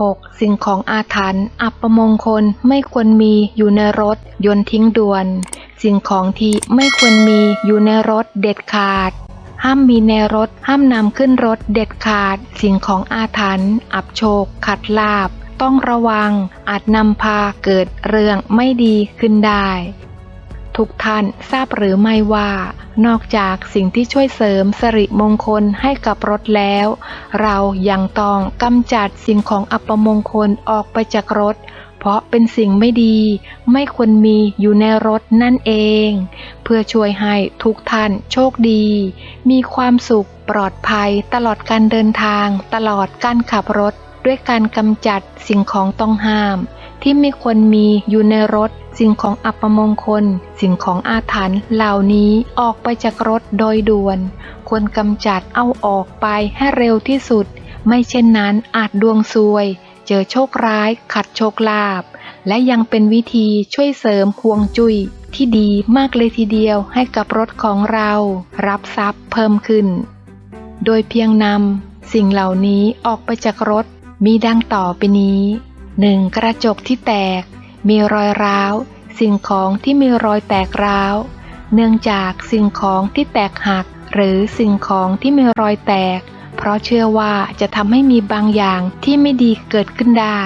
6. สิ่งของอาถรรพ์อัปมงคลไม่ควรมีอยู่ในรถ ยนทิ้งด่วน สิ่งของที่ไม่ควรมีอยู่ในรถเด็ดขาด ห้ามมีในรถ ห้ามนำขึ้นรถเด็ดขาด สิ่งของอาถรรพ์อับโชค ขัดลาบ ต้องระวัง อาจนำพาเกิดเรื่องไม่ดีขึ้นได้ ทุกท่านทราบหรือไม่ว่า นอกจากสิ่งที่ช่วยเสริมสริมงคลให้กับรถแล้ว เรายังต้องกำจัดสิ่งของอัปมงคลออกไปจากรถ เพราะเป็นสิ่งไม่ดี ไม่ควรมีอยู่ในรถนั่นเอง เพื่อช่วยให้ทุกท่านโชคดี มีความสุขปลอดภัยตลอดการเดินทางตลอดการขับรถ ด้วยการกำจัดสิ่งของต้องห้าม ที่ไม่ควรมีอยู่ในรถ สิ่งของอัปมงคล สิ่งของอาถรรพ์เหล่านี้ออกไปจากรถโดยด่วน ควรกำจัดเอาออกไปให้เร็วที่สุด ไม่เช่นนั้นอาจดวงซวย เจอโชคร้าย ขัดโชคลาภและยังเป็นวิธีช่วยเสริมพวงจุ้ยที่ดีมากเลยทีเดียวให้กับรถของเรา รับทรัพย์เพิ่มขึ้น โดยเพียงนำสิ่งเหล่านี้ออกไปจากรถ มีดังต่อไปนี้ 1. กระจกที่แตก มีรอยร้าว สิ่งของที่มีรอยแตกร้าว เนื่องจากสิ่งของที่แตกหัก หรือสิ่งของที่มีรอยแตก เพราะเชื่อว่าจะทำให้มีบางอย่างที่ไม่ดีเกิดขึ้นได้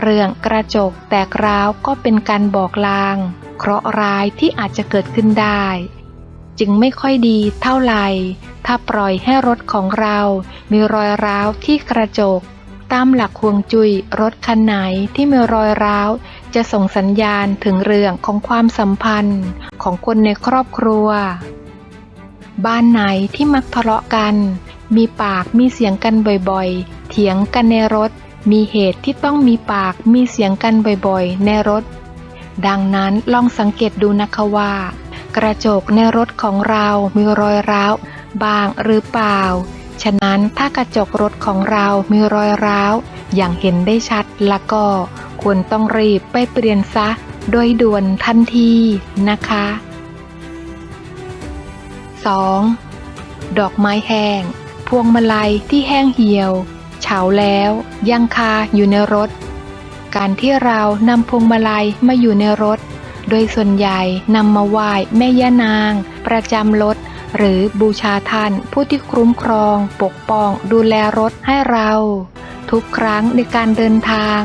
เรื่องกระจกแตกร้าวก็เป็นการบอกลาง เคราะห์ร้ายที่อาจจะเกิดขึ้นได้ จึงไม่ค่อยดีเท่าไหร่ถ้าปล่อยให้รถของเรา มีรอยร้าวที่กระจก ตามหลักควงจุยรถคันไหนที่มีรอยร้าว จะส่งสัญญาณถึงเรื่องของความสัมพันธ์ของคนในครอบครัว บ้านไหนที่มักทะเลาะกัน มีปากมีเสียงกันบ่อยๆ เถียงกันในรถ มีเหตุที่ต้องมีปากมีเสียงกันบ่อยๆ ในรถ ดังนั้นลองสังเกตดูนะคะว่า กระจกในรถของเรามีรอยร้าวบางหรือเปล่า ฉะนั้นถ้ากระจกรถของเรามีรอยร้าว อย่างเห็นได้ชัดแล้วก็ควรต้องรีบไปเปลี่ยนซะ โดยด่วนทันทีนะคะ 2. ดอกไม้แห้ง พวงมาลัยที่แห้งเหี่ยว เฉาแล้วยังคาอยู่ในรถ การที่เรานำพวงมาลัยมาอยู่ในรถ โดยส่วนใหญ่นำมาไหว้แม่ย่านาง ประจำรถ หรือบูชาท่านผู้ที่คุ้มครอง ปกป้องดูแลรถให้เรา ทุกครั้งในการเดินทาง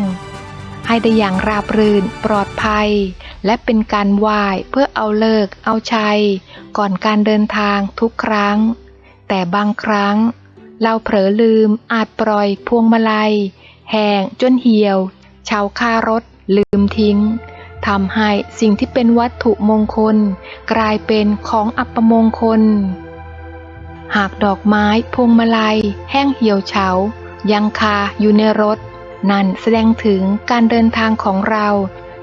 ให้ได้อย่างราบรื่นปลอดภัย และเป็นการไหว้เพื่อเอาเลิกเอาชัย ก่อนการเดินทางทุกครั้ง แต่บางครั้ง เราเผลอลืมอาจปล่อยพวงมาลัย แห้งจนเหี่ยวเฉาคารถลืมทิ้ง ทำให้สิ่งที่เป็นวัตถุมงคล กลายเป็นของอัปมงคล หากดอกไม้พวงมาลัย แห้งเหี่ยวเฉา ยังคาอยู่ในรถ นั่นแสดงถึงการเดินทางของเรา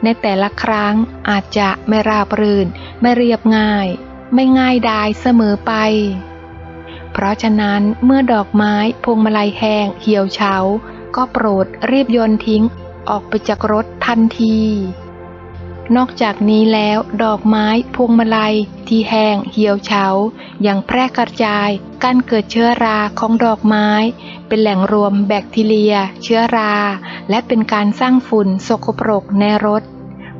ในแต่ละครั้งอาจจะไม่ราบรื่น ไม่เรียบง่าย ไม่ง่ายดายเสมอไป เพราะฉะนั้นเมื่อดอกไม้พวงมาลัยแห้งเหี่ยวเฉา ก็โปรดรีบโยนทิ้งออกไปจากรถทันที นอกจากนี้แล้วดอกไม้พวงมาลัย ที่แห้งเหี่ยวเฉายังแพร่กระจาย การเกิดเชื้อราของดอกไม้ เป็นแหล่งรวมแบคทีเรีย เชื้อรา และเป็นการสร้างฝุ่นสกปรกในรถ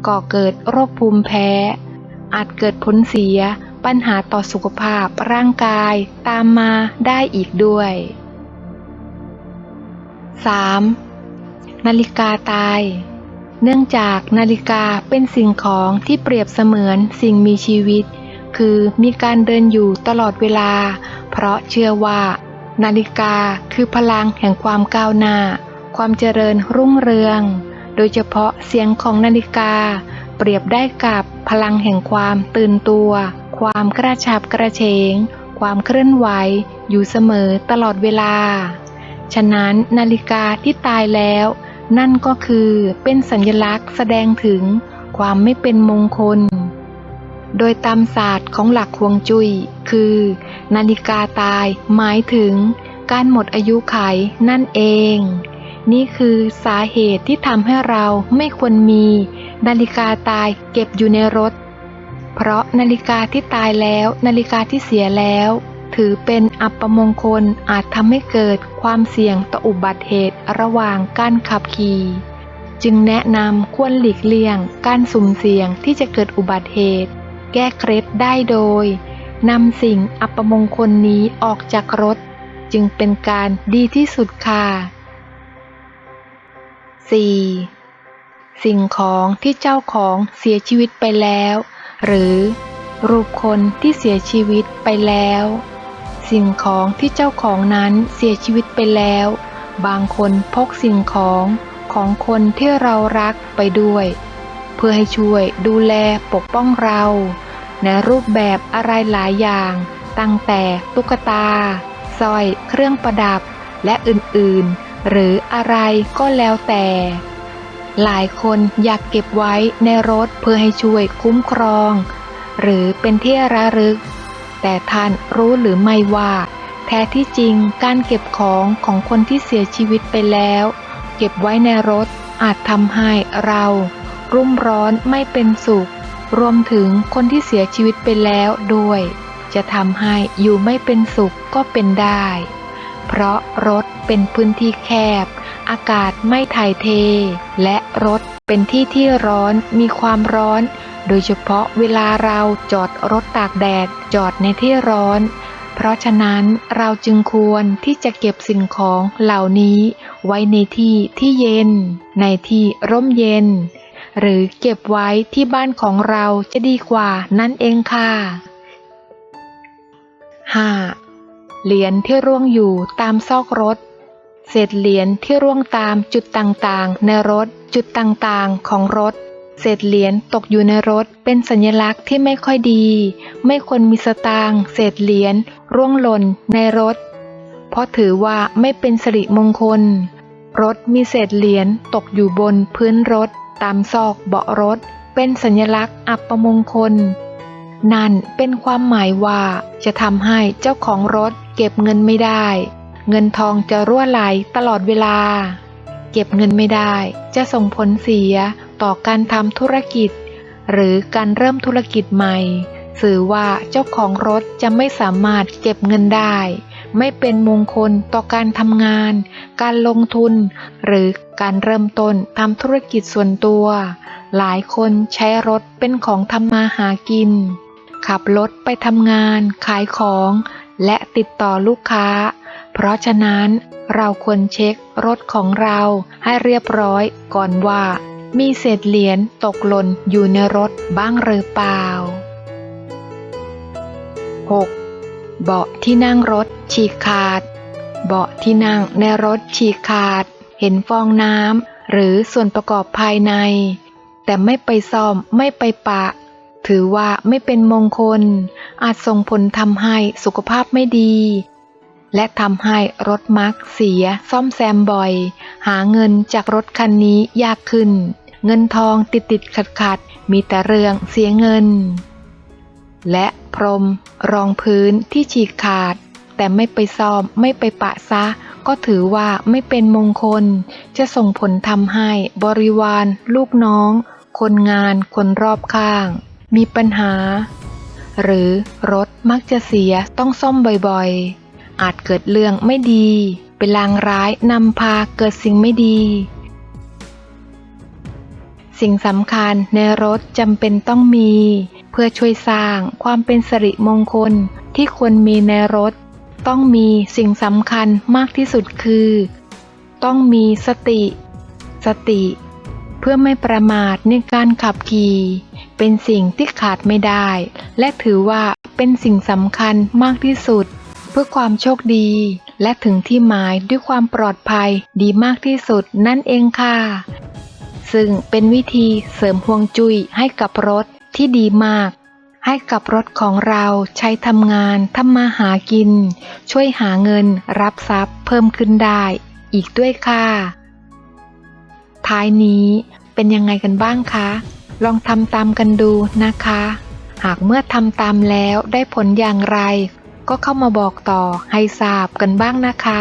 ก่อเกิดโรคภูมิแพ้ อาจเกิดผลเสีย ปัญหาต่อสุขภาพร่างกายตามมาได้อีกด้วย 3. นาฬิกาตาย เนื่องจากนาฬิกาเป็นสิ่งของที่เปรียบเสมือนสิ่งมีชีวิต คือมีการเดินอยู่ตลอดเวลา เพราะเชื่อว่า นาฬิกาคือพลังแห่งความก้าวหน้า ความเจริญรุ่งเรือง โดยเฉพาะเสียงของนาฬิกา เปรียบได้กับพลังแห่งความตื่นตัว ความกระฉับกระเฉง ความเคลื่อนไหวอยู่เสมอตลอดเวลา ฉะนั้นนาฬิกาที่ตายแล้ว นั่นก็คือเป็นสัญลักษณ์แสดงถึงความไม่เป็นมงคล โดยตามศาสตร์ของหลักฮวงจุ้ยคือ นาฬิกาตายหมายถึงการหมดอายุไขนั่นเอง นี่คือสาเหตุที่ทำให้เราไม่ควรมีนาฬิกาตายเก็บอยู่ในรถ เพราะนาฬิกาที่ตายแล้วนาฬิกาที่เสียแล้ว ถือเป็นอัปมงคลอาจทำให้เกิดความเสี่ยงต่ออุบัติเหตุระหว่างการขับขี่ จึงแนะนำควรหลีกเลี่ยงการสุ่มเสี่ยงที่จะเกิดอุบัติเหตุ แก้เคล็ดได้โดยนำสิ่งอัปมงคลนี้ออกจากรถ จึงเป็นการดีที่สุดค่ะ 4. สิ่งของที่เจ้าของเสียชีวิตไปแล้ว หรือรูปคนที่เสียชีวิตไปแล้ว สิ่งของที่เจ้าของนั้นเสียชีวิตไปแล้ว บางคนพกสิ่งของของคนที่เรารักไปด้วย เพื่อให้ช่วยดูแลปกป้องเรา ในรูปแบบอะไรหลายอย่าง ตั้งแต่ตุ๊กตาสร้อยเครื่องประดับและอื่นๆ หรืออะไรก็แล้วแต่ หลายคนอยากเก็บไว้ในรถเพื่อให้ช่วยคุ้มครอง หรือเป็นที่ระลึก แต่ท่านรู้หรือไม่ว่า แท้ที่จริงการเก็บของของคนที่เสียชีวิตไปแล้ว เก็บไว้ในรถอาจทำให้เรา รุ่มร้อนไม่เป็นสุข รวมถึงคนที่เสียชีวิตไปแล้วด้วย จะทำให้อยู่ไม่เป็นสุขก็เป็นได้ เพราะรถเป็นพื้นที่แคบ อากาศไม่ถ่ายเท และรถเป็นที่ที่ร้อนมีความร้อน โดยเฉพาะเวลาเราจอดรถตากแดดจอดในที่ร้อน เพราะฉะนั้นเราจึงควรที่จะเก็บสิ่งของเหล่านี้ไว้ในที่ที่เย็น ในที่ร่มเย็น หรือเก็บไว้ที่บ้านของเราจะดีกว่านั่นเองค่ะ 5. เหรียญที่ร่วงอยู่ตามซอกรถ เศษเหรียญที่ร่วงตามจุดต่างๆ ในรถจุดต่างๆ ของรถ เศษเหรียญตกอยู่ในรถเป็นสัญลักษณ์ที่ไม่ค่อยดี ไม่ควรมีสตางค์เศษเหรียญร่วงหล่นในรถ เพราะถือว่าไม่เป็นสิริมงคล รถมีเศษเหรียญตกอยู่บนพื้นรถ ตามซอกเบาะรถ เป็นสัญลักษณ์อัปมงคล นั่นเป็นความหมายว่าจะทำให้เจ้าของรถเก็บเงินไม่ได้ เงินทองจะรั่วไหลตลอดเวลา เก็บเงินไม่ได้ จะส่งผลเสีย ต่อการทำธุรกิจ หรือการเริ่มธุรกิจใหม่ สื่อว่าเจ้าของรถจะไม่สามารถเก็บเงินได้ ไม่เป็นมงคลต่อการทำงาน การลงทุน หรือการเริ่มต้นทำธุรกิจส่วนตัว หลายคนใช้รถเป็นของทำมาหากิน ขับรถไปทำงาน ขายของ และติดต่อลูกค้า เพราะฉะนั้นเราควรเช็ครถของเราให้เรียบร้อยก่อนว่า มีเศษเหรียญตกหล่นอยู่ในรถบ้างหรือเปล่า 6. เบาะที่นั่งรถฉีกขาด เบาะที่นั่งในรถฉีกขาด เห็นฟองน้ำหรือส่วนประกอบภายใน แต่ไม่ไปซ่อมไม่ไปปะ ถือว่าไม่เป็นมงคล อาจส่งผลทำให้สุขภาพไม่ดี และทำให้รถมักเสียซ่อมแซมบ่อย หาเงินจากรถคันนี้ยากขึ้น เงินทองติดติดขัดขัดมีแต่เรื่องเสียเงิน และพรมรองพื้นที่ฉีกขาด แต่ไม่ไปซ่อมไม่ไปปะซะ ก็ถือว่าไม่เป็นมงคล จะส่งผลทำให้บริวาร ลูกน้อง คนงานคนรอบข้าง มีปัญหา หรือรถมักจะเสียต้องซ่อมบ่อยๆ อาจเกิดเรื่องไม่ดี เป็นลางร้ายนำพาเกิดสิ่งไม่ดี สิ่งสำคัญในรถจำเป็นต้องมี เพื่อช่วยสร้างความเป็นสิริมงคลที่ควรมีในรถ ต้องมีสิ่งสำคัญมากที่สุดคือ ต้องมีสติ สติ เพื่อไม่ประมาทในการขับขี่ เป็นสิ่งที่ขาดไม่ได้ และถือว่าเป็นสิ่งสำคัญมากที่สุด เพื่อความโชคดี และถึงที่หมายด้วยความปลอดภัยดีมากที่สุดนั่นเองค่ะ ซึ่งเป็นวิธีเสริมห่วงจุ้ยให้กับรถที่ดีมาก ให้กับรถของเราใช้ทำงานทำมาหากิน ช่วยหาเงินรับทรัพย์เพิ่มขึ้นได้ อีกด้วยค่ะ ท้ายนี้เป็นยังไงกันบ้างคะ ลองทำตามกันดูนะคะ หากเมื่อทำตามแล้วได้ผลอย่างไร ก็เข้ามาบอกต่อให้ทราบกันบ้างนะคะ